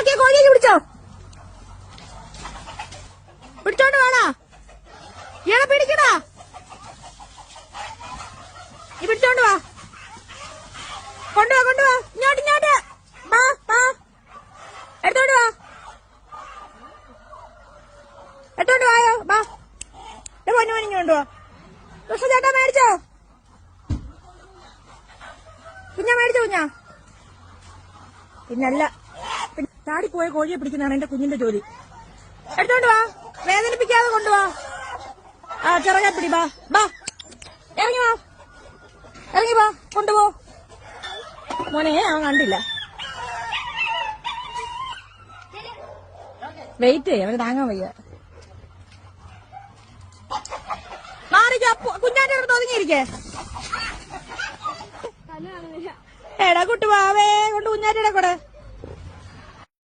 നോക്കിയ കോഴിയെ പിടിച്ചോ? പിടിച്ചോണ്ട് വേണോ? ഇയാളെ പിടിക്കടാ നീ പിടിച്ചോണ്ട് വാ. കൊണ്ടുവാ കൊണ്ടുവാ ഇങ്ങോട്ട് ഇങ്ങോട്ട്. വാ വാ എടുത്തോണ്ട് വാ. എടുത്തോണ്ട് വായോ? വാ പൊന്നു പണിഞ്ഞു വാ. കൃഷ്ണ ചേട്ടാ മേടിച്ചോ? കുഞ്ഞാ മേടിച്ചോ കുഞ്ഞാ? പിന്നല്ല പിന്നെ ചാടിപ്പോയ കോഴിയെ പിടിക്കുന്നതാണ് എന്റെ കുഞ്ഞിന്റെ ജോലി. എടുത്തോണ്ട് വാ. വേദനിപ്പിക്കാതെ കൊണ്ടുവാ ആ ചെറുകെ പിടി ബാ. ബാ. ഇറങ്ങി വാ. ഇറങ്ങി വാ. കൊണ്ടുപോ. മോനെ അവൻ കണ്ടില്ല. വെയിറ്റ് അവന് താങ്ങാൻ വയ്യ. മാറിക്കോ കുഞ്ഞാന്റെ അടുത്ത് ഒതുങ്ങിയിരിക്കേ. എടാ കുട്ടുവാവേ കൊണ്ട് കുഞ്ഞാറ്റയുടെ കൂടെ.